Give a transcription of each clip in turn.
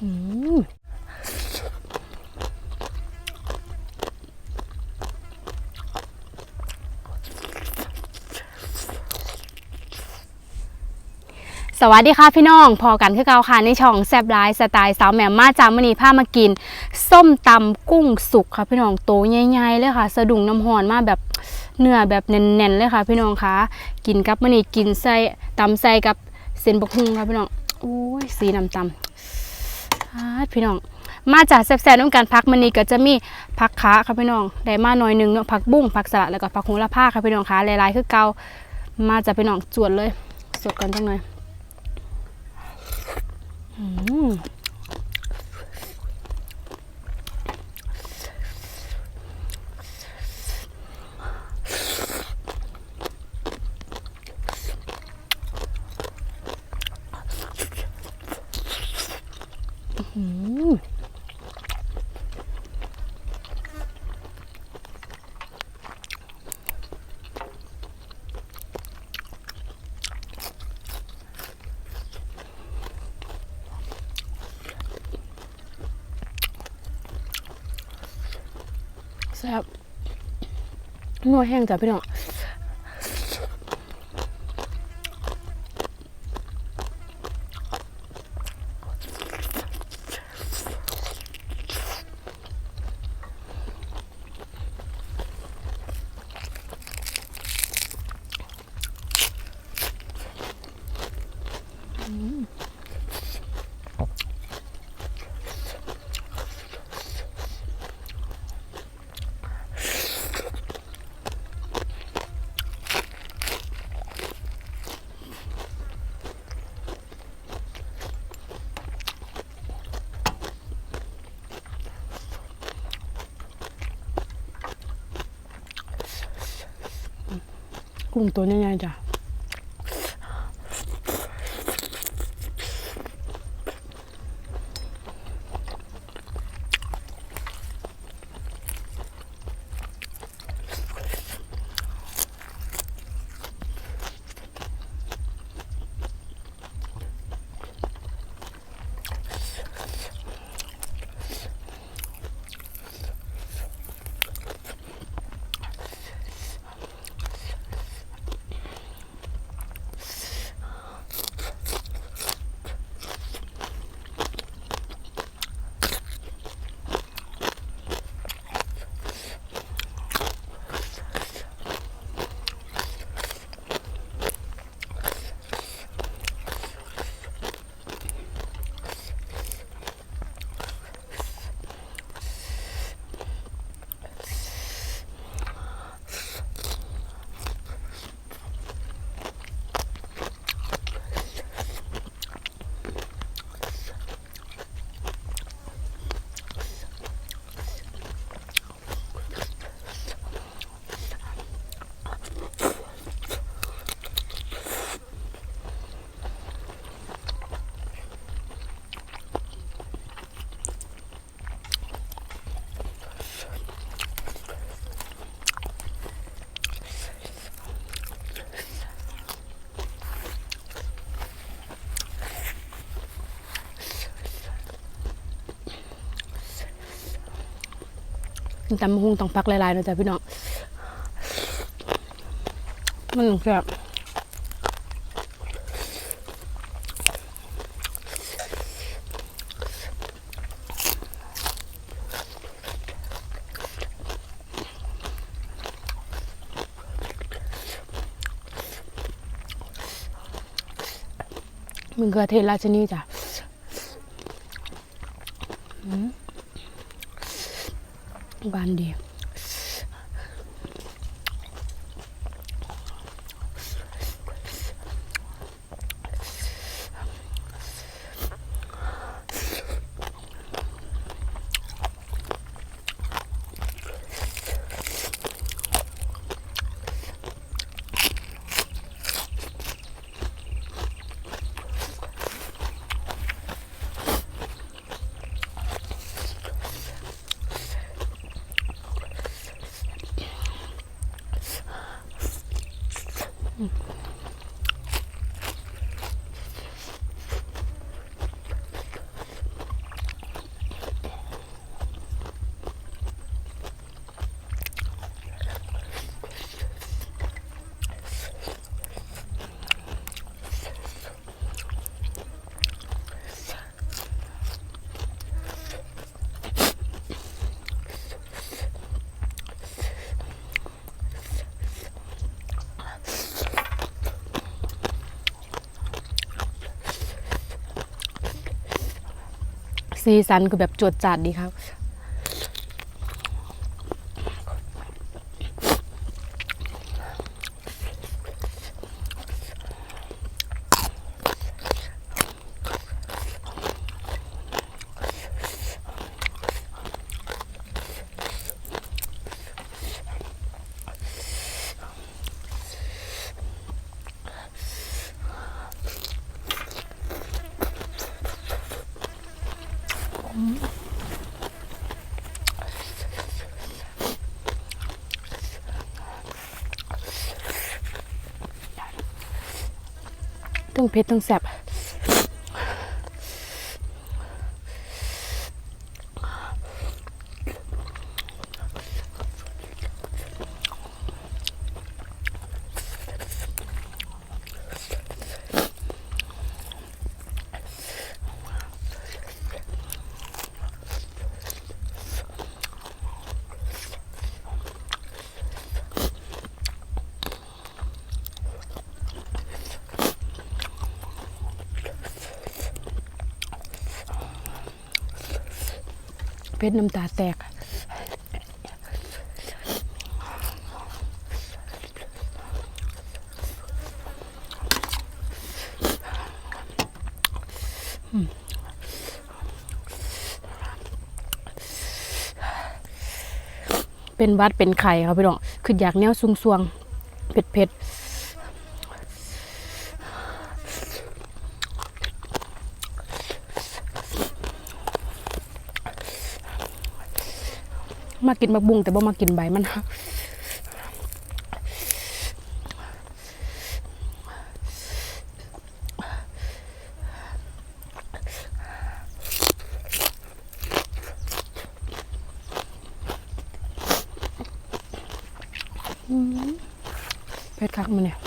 สวัสดีค่ะพี่น้องพอกันคือเกาค่ะในช่องแซบไลน์สไตล์สาวแหม่มมาจามมณีผ้ามากิน ส้มตำกุ้งสุกค่ะพี่น้องโตใหญ่ๆเลยค่ะ สะดุ้งน้ำหอนมาแบบเนื้อแบบแน่นๆเลยค่ะ พี่น้องคะกินกับมะนี่กินใส่ตำใส่กับเส้นบกฮุ่งค่ะพี่น้องโอ้ยสีน้ำตำอ่า พี่น้อง มาจากแซ่บๆน้ำกันพักมันนี่ก็จะมีผักขาค่ะพี่น้อง ได้มาหน่อยหนึงเนาะผักบุ้งผักสลัดแล้วก็ผักโหระพาค่ะพี่น้องคะหลายๆคือเกามาจากพี่น้องจวดเลย สดกันจังหน่อยอืมอืม แซ่บ นัวแห้งจ้ะพี่น้อง กุ้งตัวใหญ่ๆจ้ะ ตำบักหุงต้องพักหลายๆนะจ้ะพี่น้อง มันแซ่บมึงเกลือเทศราชนีจ้ะ อืมหวานดี สีสันคือแบบจวดจัดดีครับ ทั้งเผ็ดทั้งแซ่บ เผ็ดน้ำตาแตกเป็นวัดเป็นไข่ครับพี่น้องคืออยากแนวซุงซวงๆเผ็ดเผ็ด มากินบักบุ้งแต่บ่มากินใบมันเผ็ดคักมันเนี่ย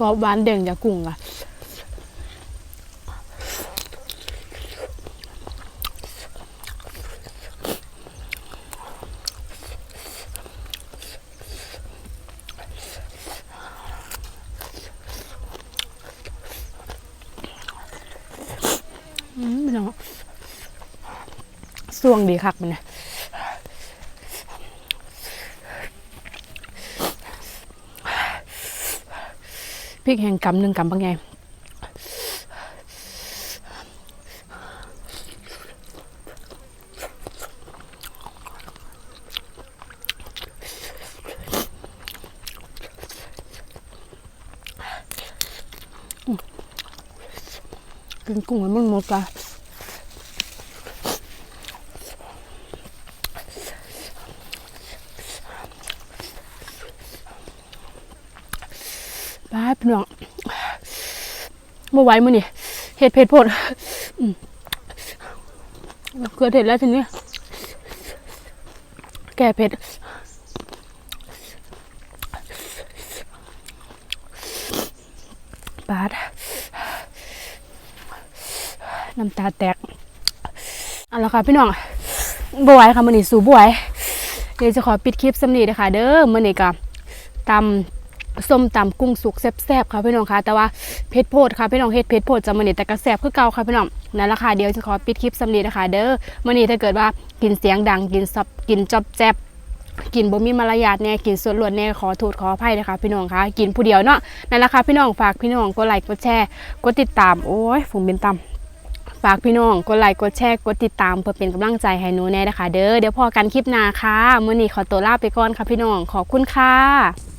กรอบหวานเด่งจากกุ้งอะอืมพี่น้องสวงดีคักมันเนี่ย ริกแห่งกำหนึ่งกำบางไงกินกุ้งมันหมดละไปพี่น้อง มาไหวมือนี่เห็ดเผ็ดโพดอืมเกลือเผ็ดแล้วทีนี้ แก่เผ็ดปาดน้ำตาแตกเอาละค่ะพี่น้องบไหวค่ะมือนี่สู่บไหวเดี๋ยวจะขอปิดคลิปสำนีนะคะเด้อมือนี่กับตำ ส้มตำกุ้งสุกแซ่บๆค่ะพี่น้องคะแต่ว่าเผ็ดโพดค่ะพี่น้องเฮ็ดเผ็ดโพดจะมันนี่แต่กระแซ่บคือเก่าค่ะพี่น้องนั่นแหละค่ะเดี๋ยวจะขอปิดคลิปสำนีนะคะ เด้อมันนี่ถ้าเกิดว่ากินเสียงดังกินซับกินจอบแจ๊บกินบ่มีมารยาทแน่กินส่วนลวนแน่ขอโทษขออภัยนะคะ พี่น้องคะกินผู้เดียวเนาะนั่นแหละค่ะพี่น้องฝากพี่น้องกดไลค์กดแชร์กดติดตามโอ้ยฝูงเป็นตำฝากพี่น้องกดไลค์กดแชร์กดติดตามเพื่อเป็นกำลังใจให้หนูแน่นะคะ เด้อเดี๋ยวพอกันคลิปหน้าค่ะมื้อนี้ขอตัวลาไปก่อนค่ะพี่น้องขอบคุณค่ะ